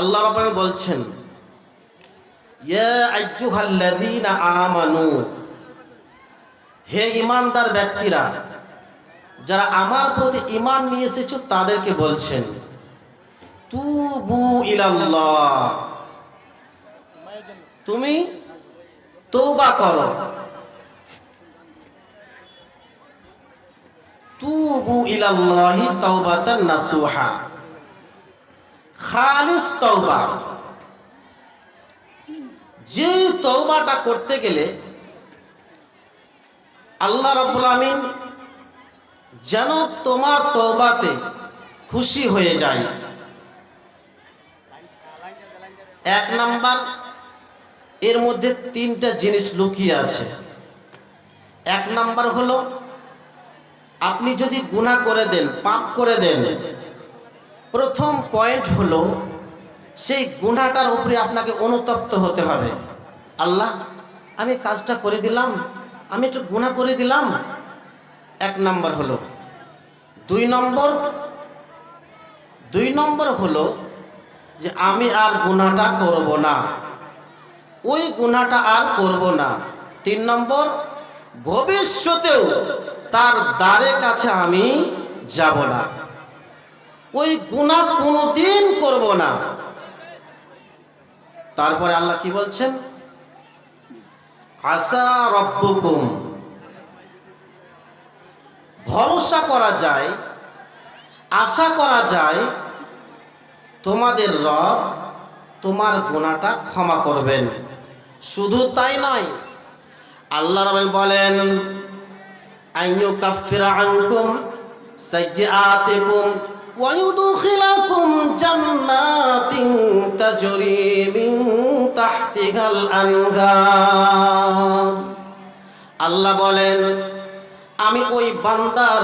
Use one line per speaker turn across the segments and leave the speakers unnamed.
আল্লাহ রাব্বুল বলছেন আমানু, হে ইমানদার ব্যক্তিরা, যারা আমার প্রতি ইমান নিয়ে এসেছ তাদেরকে বলছেন, তুবু ইলাল্লাহ, তুমি তৌবা করো। তুবু ইলাল্লাহি তাওবাতান নাসুহা। খালিস তওবা। যে তওবাটা করতে গেলে আল্লাহ রাব্বুল আমিন যেন তোমার তওবাতে খুশি হয়ে যায়। এক নাম্বার, এর মধ্যে তিনটা জিনিস লুকিয়ে আছে। এক নাম্বার হলো, আপনি যদি গুনাহ করে দেন, পাপ করে দেন প্রথম পয়েন্ট হলো, সেই গুনাহটার উপরে আপনাকে অনুতপ্ত হতে হবে। আল্লাহ, আমি কাজটা করে দিলাম, আমি একটু গুনাহ করে দিলাম। এক নম্বর হলো। দুই নম্বর দুই নম্বর হলো যে আমি আর গুনাহটা করব না। ওই গুনাহটা আর করব না। তিন নম্বর, ভবিষ্যতেও তার দ্বারে কাছে আমি যাব না। ওই গুণা কোনোদিন করব না। তারপরে আল্লাহ কি বলছেন? আশা রব্বুকুম। ভরসা করা যায়, আশা করা যায়, তোমাদের রব তোমার গুণাটা ক্ষমা করবেন। শুধু তাই নয় আল্লাহ রবেন বলেন আইয়ু কাফিরা আনকুম সাইয়্যাতিকুম ويدخلكم جنات تجري من تحتها الأنهار আল্লাহ বলেন আমি ওই বান্দার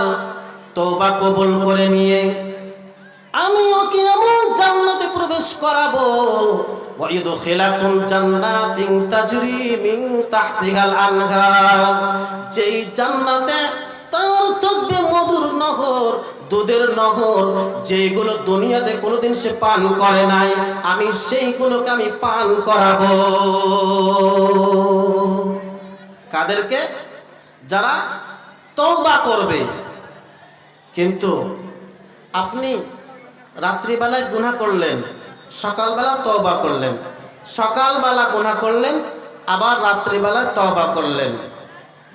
তওবা কবুল করে নিয়ে আমি ওকে এমন জান্নাতে প্রবেশ করাবো ওয়াইদখিলাকুম জান্নাতিন তাজরি মিন তাহতিহাল আনহার যেই জান্নাতে তার থাকবে মধুর নহর দুধের নহর যেগুলো দুনিয়াতে কোনোদিন সে পান করে নাই, আমি সেইগুলোকে আমি পান করাবো। কাদেরকে? যারা তওবা করবে। কিন্তু আপনি রাত্রিবেলায় গুনাহ করলেন, সকালবেলা তওবা করলেন, সকালবেলা গুনাহ করলেন, আবার রাত্রিবেলায় তওবা করলেন।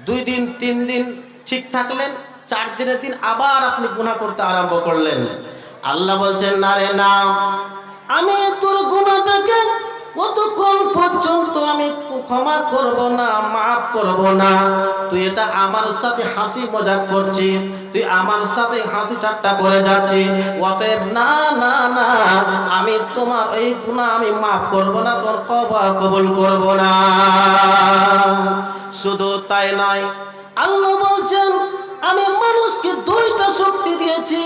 দুই দিন, তিন দিন ঠিক থাকলেন চার দিনের দিন আবার আপনি গুণা করতে আরম্ভ করলেন। আল্লাহ বলছেন, না রে, না। আমি তোর গুনাহটাকে কতক্ষণ পর্যন্ত আমি ক্ষমা করব না, মাফ করব না? তুই এটা আমার সাথে হাসি মজাক করছিস, তুই আমার সাথে হাসি ঠাট্টা করে যাচ্ছিস। অতএব না না না, আমি তোমার এই গুণা আমি মাফ করব না, তোর কবা কবল করব না। শুধু তাই নয়, আল্লাহ বলছেন আমি মানুষকে দুইটা শক্তি দিয়েছি।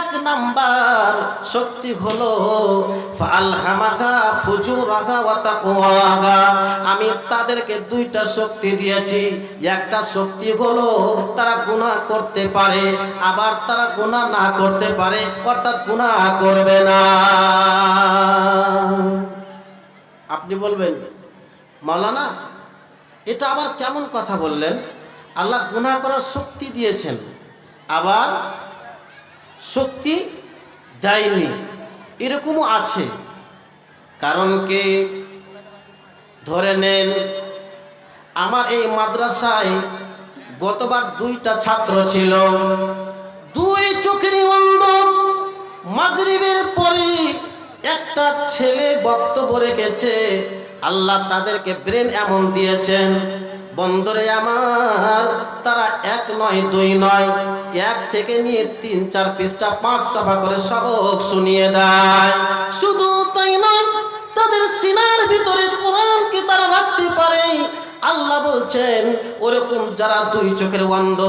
এক নাম্বার শক্তি হলো আমি তাদেরকে দুইটা শক্তি দিয়েছি। একটা শক্তি হলো, তারা গুনাহ করতে পারে, আবার তারা গুনাহ না করতে পারে, অর্থাৎ গুনাহ করবে না। আপনি বলবেন, মাওলানা, এটা আবার কেমন কথা বললেন? আল্লাহ গুনাহ করার শক্তি দিয়েছেন। আবার শক্তি দেয়নি। এরকমও আছে। কারণ কে? ধরে নেন, আমার এই মাদ্রাসায় গতবার দুইটা ছাত্র ছিল। দুই চোখের অন্ধ। মাগরিবের পরে একটা ছেলে বক্তব্য রেখেছে, আল্লাহ তাদেরকে ব্রেন এমন দিয়েছেন বন্দরে আমার, তারা এক নয়, দুই নয়, এক থেকে নিয়ে তিন, চার পৃষ্ঠা পাঁচ সভা করে সবক শুনিয়ে দেয়। শুধু তাই নয়, তাদের সিনার ভিতরে কোরআনকে তারা রাখতে পারে? আল্লাহ বলছেন, ওরকম যারা দুই চোখের অন্ধ,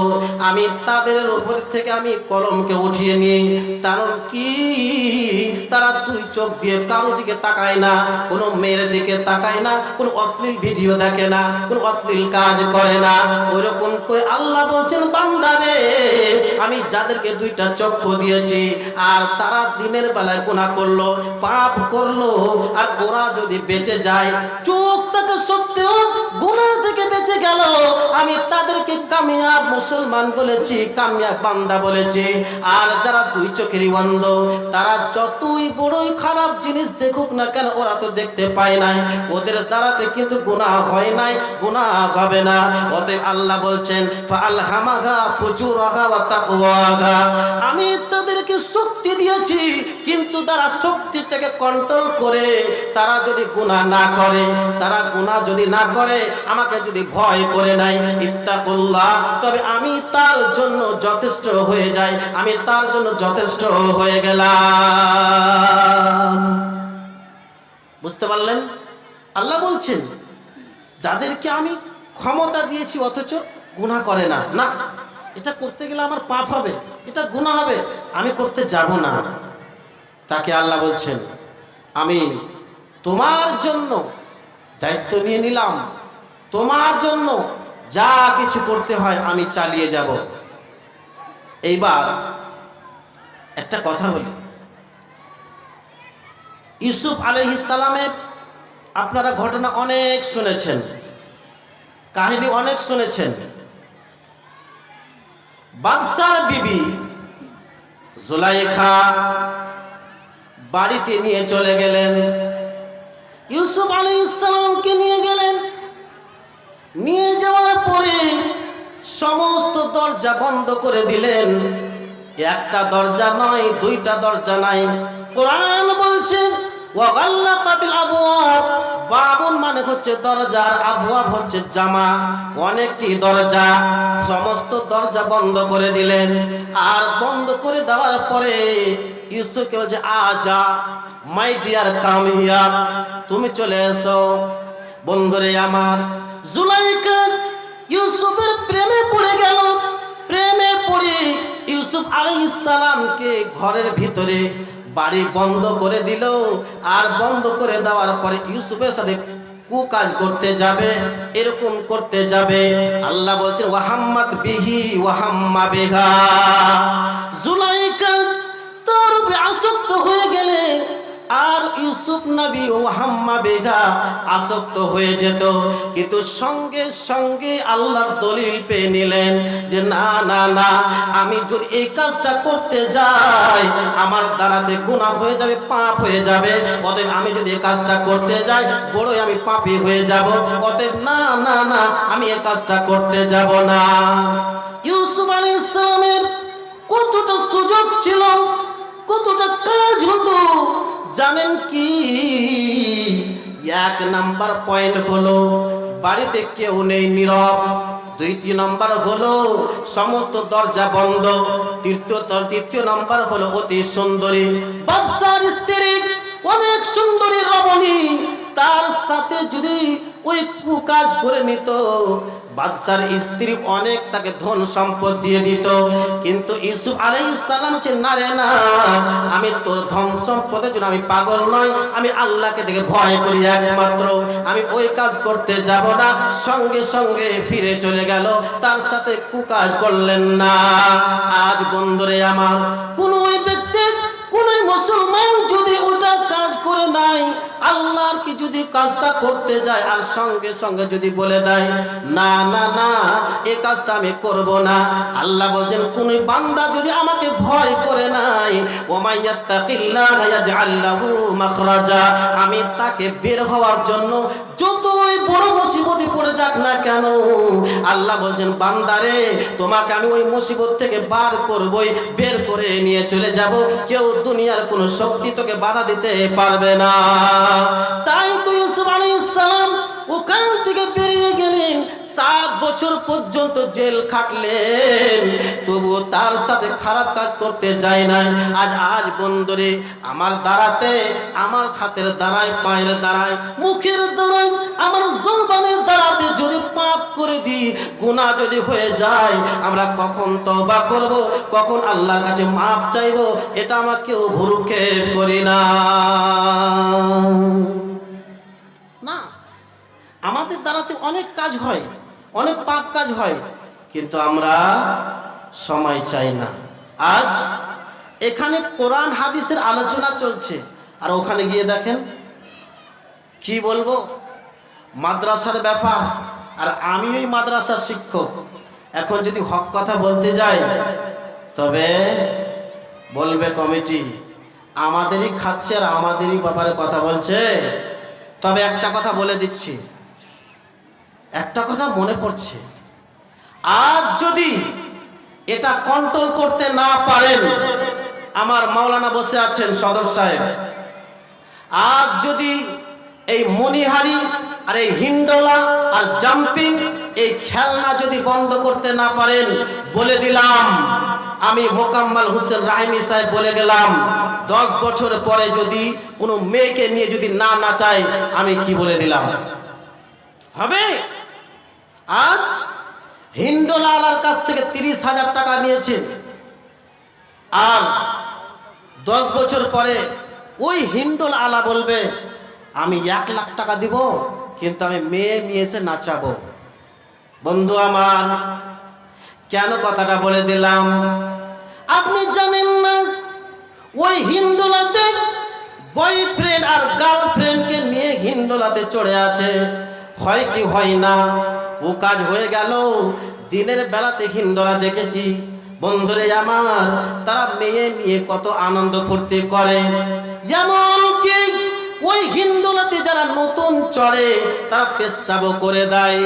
আমি তাদের উপর থেকে আমি কলমকে উঠিয়ে নিই। কারণ কি? তারা দুই চোখ দিয়ে কারও দিকে তাকায় না, কোনো মেয়ের দিকে তাকায় না, কোনো অশ্লীল ভিডিও দেখে না, কোনো অশ্লীল কাজ করে না। ওইরকম করে আল্লাহ বলছেন বান্দারে আমি যাদেরকে দুইটা চক্ষু দিয়েছি, আর তারা দিনের বেলায় গুণা করল, পাপ করল, আর ওরা যদি বেঁচে যায়, চোখ তাকে সত্ত্বেও গুণা থেকে বেঁচে গেল। আমি তাদেরকে কামিয়াব মুসলমান বলেছি, কামিয়াব বান্দা বলেছি। আর যারা দুই চোখেরই অন্ধ, তারা যতই বড়ই খারাপ জিনিস দেখুক না কেন, ওরা তো দেখতে পায় নাই। ওদের দ্বারাতে কিন্তু গুনাহ হয় নাই, গুনাহ হবে না। অতএব আল্লাহ বলছেন ফাল হামাগা ফুজুরাগা ওয়া তাকওয়াগা আমি তাদেরকে শক্তি দিয়েছি, কিন্তু তারা শক্তিটাকে কন্ট্রোল করে, তারা যদি গুনাহ না করে, তারা গুণা যদি না করে আমাকে যদি ভয় করে নাই, ইত্তাকুল্লাহ, তবে আমি তার জন্য যথেষ্ট হয়ে যাই, আমি তার জন্য যথেষ্ট হয়ে গেলাম। বুঝতে পারলেন? আল্লাহ বলছেন, যাদেরকে আমি ক্ষমতা দিয়েছি, অথচ গুনাহ করে না। না, এটা করতে গেলে আমার পাপ হবে, এটা গুনাহ হবে, আমি করতে যাব না। তাকে আল্লাহ বলছেন, আমি তোমার জন্য দায়িত্ব নিয়ে নিলাম তোমার জন্য যা কিছু করতে হয় আমি চালিয়ে যাব। এইবার একটা কথা বলি। ইউসুফ আলহিসালামের আপনারা ঘটনা অনেক শুনেছেন, কাহিনী অনেক শুনেছেন। বাদশার বিবি জুলাইখা বাড়িতে নিয়ে চলে গেলেন। ইউসুফ আলী ইসলামকে নিয়ে গেলেন। নিয়ে যাওয়ার পরে সমস্ত দরজা বন্ধ করে দিলেন। একটা দরজা নয় দুইটা দরজা নাই। কোরআন বলছে, ওয়াগাল্লাকাতিল আবওয়াব। বাবুন মানে হচ্ছে দরজা, আর হচ্ছে জামা। অনেকটি দরজা, সমস্ত দরজা বন্ধ করে দিলেন। আর বন্ধ করে দেওয়ার পরে ইউসুফকে বলছে, আজা, মাই ডিয়ার কামিয়া তুমি চলে এসো। বন্ধুরে আমার, জুলাইকা ইউসুফের প্রেমে পড়ে গেল। প্রেমে পড়ে ইউসুফ আলাইহিস সালামকে ঘরের ভিতরে বাড়ি বন্ধ করে দিল। আর বন্ধ করে দেওয়ার পরে ইউসুফের সাথে কুকাজ করতে যাবে, এরকম করতে যাবে। আল্লাহ বলছেন, ওয়াহাম্মাদ বিহি, ওয়াহাম্মা বেগা জুলাইকা তার উপরে আসক্ত হয়ে গেলে আর ইউসুফ নবী ও হাম্মা বেগা আসক্ত হয়ে যেত। কিন্তু সঙ্গে সঙ্গে আল্লাহর দলিল পেয়ে নিলেন যে, না না না, আমি যদি এই কাজটা করতে যাই, আমার দ্বারাতে গুনাহ হয়ে যাবে, পাপ হয়ে যাবে। অতএব আমি যদি এই কাজটা করতে যাই, বড়ই আমি পাপী হয়ে যাব। অতএব না না না, আমি এই কাজটা করতে যাব না। ইউসুফ আলাইহিস সালামের কতটা সুযোগ ছিল, কতটা কাজ হতো জানেন কি? এক নাম্বার পয়েন্ট হলো বাড়িতে কেউ নেই নীরব। দ্বিতীয় নম্বর হলো সমস্ত দরজা বন্ধ। তৃতীয় তৃতীয় নম্বর হলো অতি সুন্দরী। বাদশার স্ত্রী অনেক সুন্দরী রমণী। তার সাথে যদি ওই কুকাজ করে নিত। বাদশার স্ত্রী অনেক তাকে ধন সম্পদ দিয়ে দিত। কিন্তু আলাইহিস সালাম হচ্ছে, না রে, না, আমি তোর ধন সম্পদের জন্য আমি পাগল নয় আমি আল্লাহকে দেখে ভয় করি একমাত্র। আমি ওই কাজ করতে যাব না। সঙ্গে সঙ্গে ফিরে চলে গেল। তার সাথে কুকাজ করলেন না। আজ বন্ধুরে আমার, কোন ব্যক্তি, কোন মুসলমান যদি ওটা কাজ করে নাই আল্লাহর কি যদি কাজটা করতে যায় আর সঙ্গে সঙ্গে যদি বলে দেয়, না না না, এ কাজটা আমি করব না। আল্লাহ বলছেন, কোন বান্দা যদি আমাকে ভয় করে নাই ওমাইয়াত্তাকিল্লাহ ইয়াজআল লাহু মাখরাজা, আমি তাকে বের হওয়ার জন্য যতই বড় মুসিবতে পড়ে যাক না কেন? আল্লাহ বলছেন, বান্দারে, তোমাকে আমি ওই মুসিবত থেকে বার করবই, বের করে নিয়ে চলে যাব। কেউ দুনিয়ার কোনো শক্তি তোকে বাধা দিতে পারবে না। তাই তুই ইউসুফ সালাম ওখান থেকে বেরিয়ে গেলেন। সাত বছর পর্যন্ত জেল খাটলেন। তবুও তার সাথে খারাপ কাজ করতে যায় নাই। আজ আজ বন্ধুরে আমার দাঁড়াতে আমার হাতের দাঁড়ায় পায়ের দাঁড়ায় মুখের দাঁড়ায় আমার জৌবানের দাঁড়াতে যদি পাপ করে দিই গুণা যদি হয়ে যায়, আমরা কখন তবা করব, কখন আল্লাহর কাছে মাপ চাইব, এটা আমরা কেউ ভুরুক্ষেপ করি না। আমাদের দ্বারাতে অনেক কাজ হয়, অনেক পাপ কাজ হয়, কিন্তু আমরা সময় চাই না। আজ এখানে কোরআন, হাদিসের আলোচনা চলছে। আর ওখানে গিয়ে দেখেন, কি বলব? মাদ্রাসার ব্যাপার। আর আমি ওই মাদ্রাসার শিক্ষক। এখন যদি হক কথা বলতে যাই, তবে বলবে কমিটি, আমাদেরই খাচ্ছে আর আমাদেরই ব্যাপারে কথা বলছে। তবে একটা কথা বলে দিচ্ছি। একটা কথা মনে পড়ছে। আজ যদি এটা কন্ট্রোল করতে না পারেন, আমার মাওলানা বসে আছেন সদর সাহেব। আজ যদি এই মনিহারি আর এই হিন্ডোলা আর জাম্পিং এই খেলনা যদি বন্ধ করতে না পারেন, বলে দিলাম, আমি মোকাম্মাল হোসেন রাহিমি সাহেব বলে গেলাম, দশ বছর পরে যদি কোনো মেয়েকে নিয়ে যদি না নাচায়, আমি কি বলে দিলাম? হবে? আজ হিন্ডোলালার কাছ থেকে তিরিশ হাজার টাকা নিয়েছেন। আর দশ বছর পরে ওই হিন্ডোল আলা বলবে, আমি এক লাখ টাকা দিব, কিন্তু আমি মেয়ে নিয়ে এসে নাচাবো। বন্ধু আমার, কেন কথাটা বলে দিলাম? আপনি জানেন না, ওই হিন্ডোলাতে বয়ফ্রেন্ড আর গার্লফ্রেন্ডকে নিয়ে হিন্ডোলাতে চড়ে আছে। হয় কি হয় না ও কাজ হয়ে গেল। দিনের বেলাতে হিন্ডোলা দেখেছি, বন্ধুরে আমার, তারা মেয়ে নিয়ে কত আনন্দ ফুর্তি করে। যেমন কি ওই হিন্দুলাতে যারা নতুন চড়ে, তারা পেশাবো করে দেয়।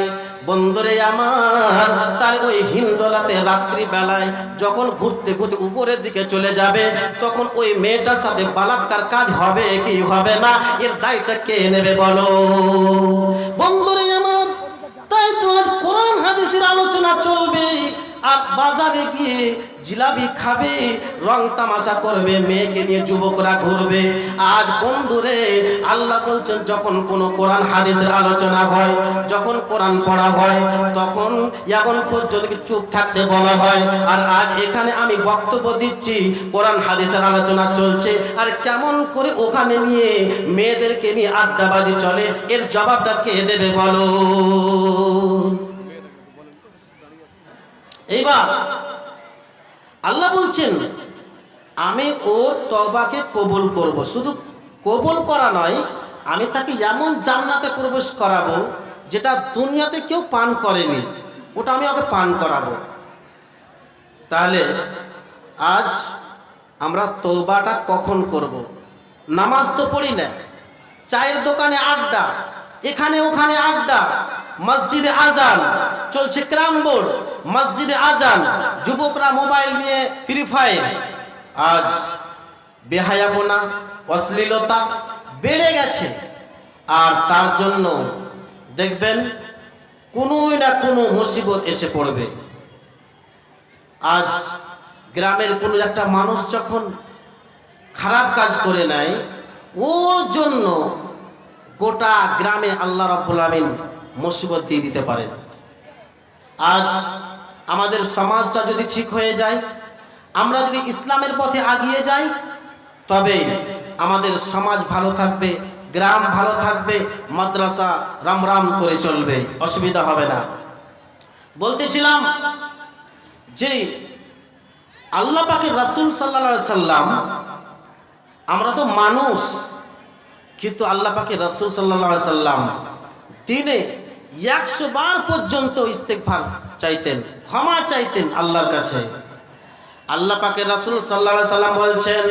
বন্ধুরে আমার, তার ওই হিন্দোলাতে রাত্রি বেলায় যখন ঘুরতে ঘুরতে উপরের দিকে চলে যাবে, তখন ওই মেয়েটার সাথে বালাৎকার কাজ হবে কি হবে না, এর দায়টা কে নেবে বলো? বন্ধুরে আমার তাই তো হাদিসের আলোচনা চলবে। আর বাজারে গিয়ে জিলাপি খাবে, রং তামাশা করবে, মেয়েকে নিয়ে যুবকরা ঘুরবে। আজ বন্ধুরে, আল্লাহ বলছেন, যখন কোনো কোরআন, হাদিসের আলোচনা হয়, যখন কোরআন পড়া হয়, তখন এমন পর্যন্ত চুপ থাকতে বলা হয়। আর আজ এখানে আমি বক্তব্য দিচ্ছি, কোরআন, হাদিসের আলোচনা চলছে। আর কেমন করে ওখানে নিয়ে মেয়েদেরকে নিয়ে আড্ডাবাজি চলে, এর জবাবটা কে দেবে বলো? এইবার আল্লাহ বলছেন, আমি ওর তবাকে কবুল করব শুধু কবুল করা নয়, আমি তাকে এমন জান্নাতে প্রবেশ করাবো যেটা দুনিয়াতে কেউ পান করেনি, ওটা আমি ওকে পান করাবো তাহলে আজ আমরা তৌবাটা কখন করব। নামাজ তো পড়ি না, চায়ের দোকানে আড্ডা, এখানে ওখানে আড্ডা মসজিদে আজান, চলছে ক্রাম বোর্ড, মসজিদে আজান, যুবকরা মোবাইল নিয়ে ফ্রি ফায়ার আজ বেহায়াপনা, অশ্লীলতা বেড়ে গেছে। আর তার জন্য দেখবেন কোনো না কোনো মুসিবত এসে পড়বে। আজ গ্রামের কোনো একটা মানুষ যখন খারাপ কাজ করে নেয়, ওর জন্য গোটা গ্রামে আল্লাহ রাব্বুল আমিন মুসিবত দিয়ে দিতে পারেন। আজ আমাদের সমাজটা যদি ঠিক হয়ে যায়, আমরা যদি ইসলামের পথে আগিয়ে যাই, তবে আমাদের সমাজ ভালো থাকবে, গ্রাম ভালো থাকবে, মাদ্রাসা রাম রাম করে চলবে, অসুবিধা হবে না। বলতেছিলাম যে আল্লাহ পাকে রাসুল সাল্লা সাল্লাম, আমরা তো মানুষ, কিন্তু আল্লাহ পাকে রসুল সাল্লা সাল্লাম দিনে একশো বার পর্যন্ত ইস্তেকভার চাইতেন, ক্ষমা চাইতেন আল্লাহর কাছে। আল্লাহ পাকে রসুল সাল্লা সাল্লাম বলছেন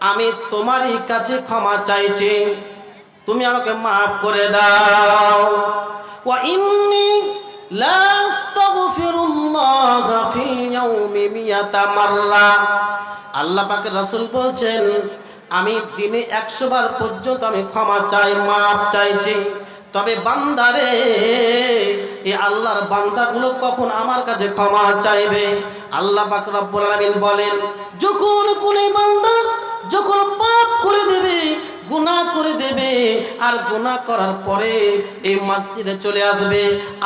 আমি তোমারই কাছে ক্ষমা চাইছি। তুমি আমাকে মাফ করে দাও। ওয়া ইন্নী আল্লাহ পাকে রাসূল বলছেন আমি দিনে একশো বার পর্যন্ত আমি ক্ষমা চাই মাপ চাইছি। তবে বান্দারে এ আল্লাহর বান্দাগুলো কখন আমার কাছে ক্ষমা চাইবে? আল্লাহ পাক রব্বুল বলেন, যখন কোন বান্দা যখন পাপ করে দেবে, গুনাহ করে দেবে, আর গুনাহ করার পরে এই মসজিদে চলে আসবে,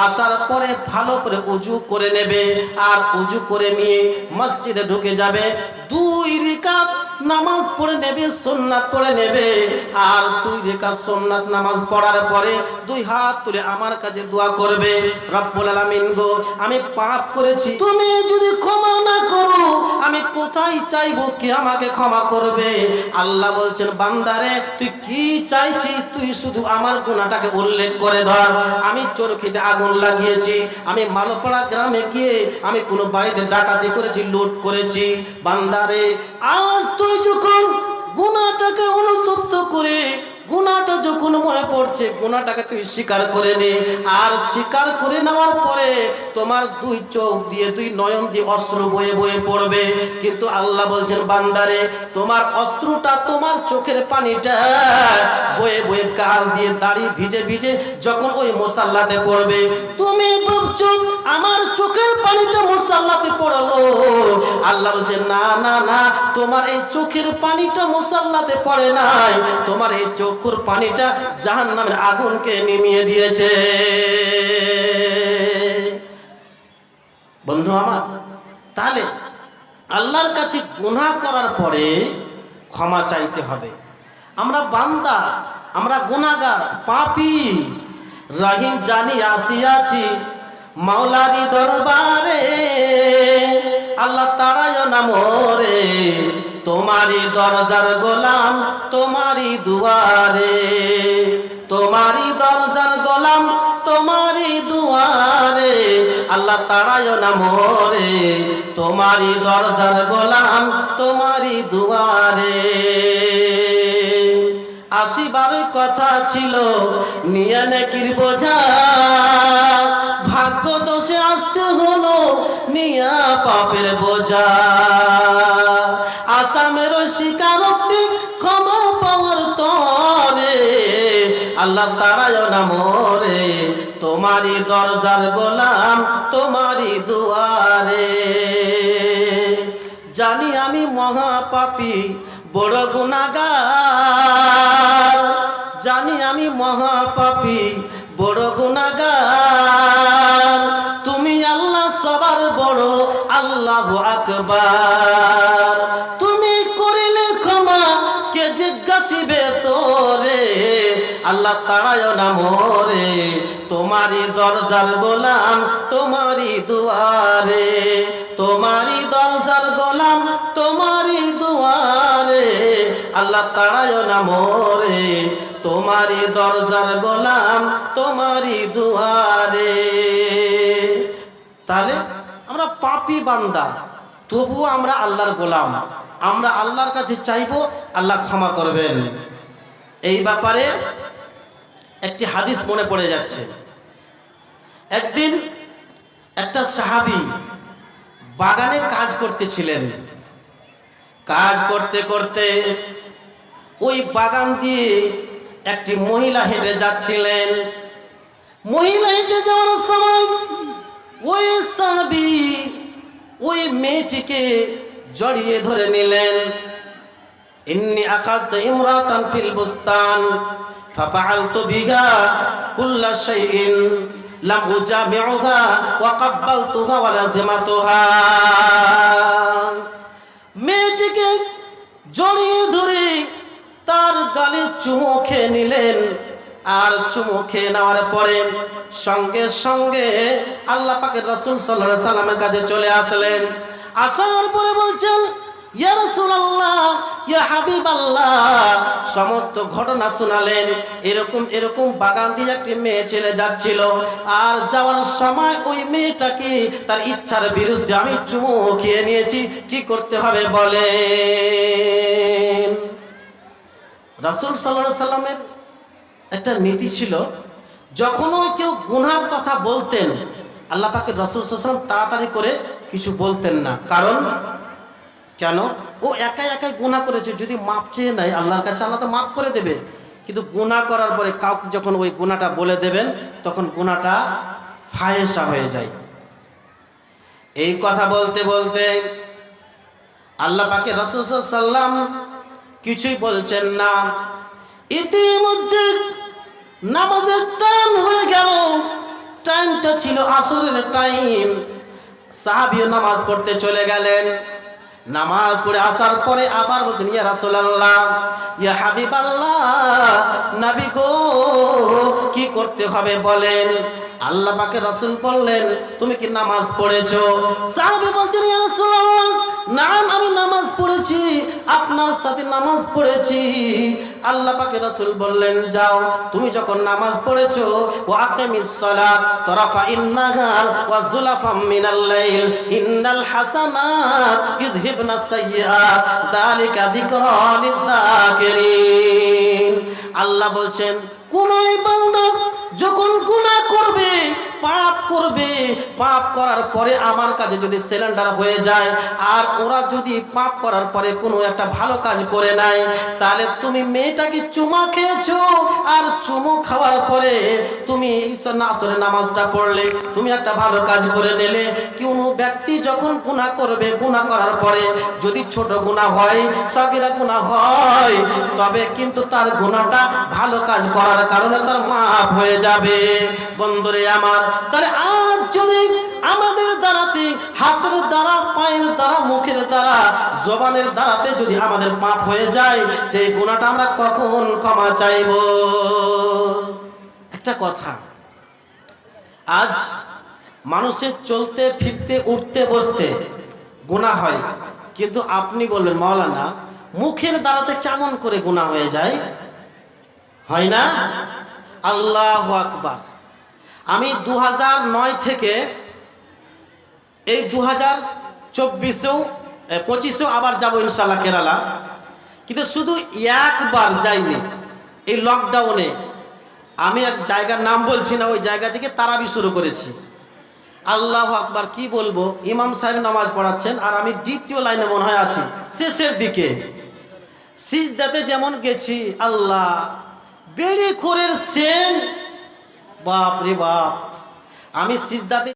আসার পরে ভালো করে উজু করে নেবে, আর উজু করে নিয়ে মসজিদে ঢুকে যাবে। দুই রিকাত নামাজ পড়ে নেবে, সোননাথ পড়ে নেবে। আর দুই রেখা সোননাথ নামাজ পড়ার পরে দুই হাত তুলে আমার কাছে দোয়া করবে, রব্বুল আলামিন গো, আমি পাপ করেছি। তুমি যদি ক্ষমা না করো, আমি কোথায় চাইব কে আমাকে ক্ষমা করবে? আল্লাহ বলছেন, বান্দারে, তুই কি চাইছিস তুই শুধু আমার গুণাটাকে উল্লেখ করে ধর। আমি চোর খেতে আগুন লাগিয়েছি, আমি মালপাড়া গ্রামে গিয়ে আমি কোনো বাড়িতে ডাকাতি করেছি, লুট করেছি। বান্দারে, আজ তুই যখন গুণাটাকে অনুতপ্ত করে গুণাটা যখন মনে পড়ছে, গুণাটাকে তুই স্বীকার করে নে। আর স্বীকার করে নেওয়ার পরে তোমার দুই চোখ দিয়ে, দুই নয়ন দিয়ে অস্ত্র বয়ে বয়ে পড়বে। কিন্তু আল্লাহ বলছেন, বান্দারে, তোমার অস্ত্রটা তোমার চোখের পানিটা বয়ে বয়ে গাল দিয়ে দাড়ি ভিজে ভিজে যখন ওই মশাল্লাতে পড়বে। তুমি ভাবছ, আমার চোখের পানিটা মশাল্লাতে পড়ল। আল্লাহ বলছে না না না, তোমার এই চোখের পানিটা মশাল্লাতে পড়ে নাই। তোমার এই চোখের পানিটা জাহান নামের আগুনকে নিমিয়ে দিয়েছে। বন্ধু আমার, তাহলে আল্লাহর কাছে গুনাহ করার পরে ক্ষমা চাইতে হবে। আমরা বান্দা, আমরা গুনাহগার, পাপি। রাহিম জানি আসিয়াছি মাওলারি দরবারে, আল্লাহ তারায় না মোরে তোমারি দরজার গোলাম তোমারি দুয়ারে। তোমারি দরজার গোলাম তোমারি দুয়ারে। আল্লাহ তারায় না মোরে। তোমারি দরজার গোলাম তোমারি দুয়ারে। আসিবার কথা ছিল, নিয়ে নেকির বোঝা। ভাগ্য দোষে আসতে হলো, নিয়া পাপের বোঝা। আসামের স্বীকারোক্তি ক্ষমা পাওয়ার তরে, আল্লাহ তারায় না মোরে তোমারি দরজার গোলাম তোমারি দুয়ারে। জানি আমি মহাপাপি, বড় গুণাগার জানি আমি মহাপাপি, বড় গুণাগার তুমি আল্লাহ সবার বড়, আল্লাহ আকবার। জিজ্ঞাসিবে তোরে, আল্লাহ তারায় না মোরে তোমারি দরজার গোলাম তোমারি দুয়ারে। তোমারি দরজার গোলাম তোমারি দুয়ারে। আল্লাহ তারায় না মোরে তোমারি দরজার গোলাম তোমারি দুয়ারে। তাহলে আমরা পাপি বান্দা, তবুও আমরা আল্লাহর গোলাম। আমরা আল্লাহর কাছে চাইব, আল্লাহ ক্ষমা করবেন। এই ব্যাপারে একটি হাদিস মনে পড়ে যাচ্ছে। একদিন একটা সাহাবি বাগানে কাজ করতেছিলেন। কাজ করতে করতে ওই বাগান দিয়ে একটি মহিলা হেঁটে যাচ্ছিলেন। মহিলা হেঁটে যাওয়ার সময় ওই সাহাবি ওই মেয়েটিকে জড়িয়ে ধরে নিলেন। ইন্নি আখাজতু ইমরাতান ফিল বুস্তান, ফাফআলতু বিহা কুল্লা শাইইন, লাম উজামিউহা ওয়া কাব্বালতুহা ওয়া লাজিমাতুহা। মেয়েটিকে জড়িয়ে ধরে তার গালে চুমু খেয়ে নিলেন। আর চুমু খেয়ে নেওয়ার পরে সঙ্গে সঙ্গে আল্লাহ পাকের রসুল সাল্লাহ সাল্লামের কাছে চলে আসলেন। আসার পরে বলছেন সমস্ত ঘটনা শোনালেন। এরকম এরকম বাগান দিয়ে একটি মেয়ে ছেলে যাচ্ছিল। আর যাওয়ার সময় ওই মেয়েটাকে তার ইচ্ছার বিরুদ্ধে আমি চুমু খেয়ে নিয়েছি। কি করতে হবে বলেন। রাসূল সাল্লাল্লাহু সাল্লামের একটা নীতি ছিল যখনও কেউ গুনার কথা বলতেন আল্লাহ পাকে রসুল সাল্লাম তাড়াতাড়ি করে কিছু বলতেন না। কারণ, কেন? ও একাই একাই গুণা করেছে, যদি মাপ চেয়ে নেয়, আল্লাহর কাছে আল্লাহ তো মাফ করে দেবে। কিন্তু গুণা করার পরে কাউকে যখন ওই গুণাটা বলে দেবেন, তখন গুণাটা ফায়েসা হয়ে যায়। এই কথা বলতে বলতে আল্লাহ পাকে রসুল সাল্লাম কিছুই বলছেন না। ইতিমধ্যে নামাজের টান হয়ে গেল। টাইমটা ছিল আসরের টাইম সাহাবিও নামাজ পড়তে চলে গেলেন। নামাজ পড়ে আসার পরে আবার বলছেন, ইয়া রাসূলুল্লাহ, ইয়া হাবিবাল্লাহ, নবী গো, কি করতে হবে বলেন? আল্লাহ পাকে রাসূল বললেন, তুমি কি নামাজ পড়েছো? সাহাবী বলছেন, ইয়া রাসূলুল্লাহ, নাম আমি নামাজ পড়েছি, আপনার সাথে নামাজ পড়েছি। আল্লাহ পাকে রাসূল বললেন, যাও, তুমি যখন নামাজ পড়েছো ও আকিমিস সালাত, তরাফা ইন্নাহার, ওয়া যুলাফাম মিনাল লাইল, ইন্নাল হাসানাত ইউযহিবনাস সাইয়্যাত যালিকা যিকরা লিয-যাকিরিন আল্লাহ বলছেন কোন বান্দা যখন গুণা করবে পাপ করবে, পাপ করার পরে আমার কাছে যদি সিলিন্ডার হয়ে যায় আর ওরা যদি পাপ করার পরে কোনো একটা ভালো কাজ করে নাই তাহলে তুমি মেয়েটাকে চুমা খেয়েছো আর চুমু খাওয়ার পরে তুমি ঈশ্বর নাসরে নামাজটা পড়লে, তুমি একটা ভালো কাজ করে নিলে। কোনো ব্যক্তি যখন গুনাহ করবে, গুনাহ করার পরে যদি ছোট গুনাহ হয় সগিরা গুনাহ হয়, তবে কিন্তু তার গুনাহটা ভালো কাজ করার কারণে তার মাফ হয়ে যাবে। বন্ধুরে আমার তাহলে আজ যদি আমাদের দ্বারাতে, হাতের দ্বারা, পায়ের দ্বারা, মুখের দ্বারা, জবানের দ্বারাতে যদি আমাদের পাপ হয়ে যায়, সেই গুণাটা আমরা কখন ক্ষমা চাইব? একটা কথা, আজ মানুষের চলতে, ফিরতে, উঠতে, বসতে গুণা হয়। কিন্তু আপনি বললেন, মাওলানা, মুখের দ্বারাতে কেমন করে গুণা হয়ে যায়? হয় না? আল্লাহ আকবার। আমি দু নয় থেকে এই দু হাজার চব্বিশেও পঁচিশেও আবার যাব ইনশাল্লাহ কেরালা। কিন্তু শুধু একবার যাইনি, এই লকডাউনে আমি এক জায়গার নাম বলছি না, ওই জায়গা থেকে তারাবি শুরু করেছি। আল্লাহ আকবার, কি বলব? ইমাম সাহেব নামাজ পড়াচ্ছেন আর আমি দ্বিতীয় লাইনে মনে হয় আছি, শেষের দিকে। সিজদাতে যেমন গেছি, আল্লাহ, বেড়ি খোরের সেন বাপ রে বাপ। আমি সিজদাতে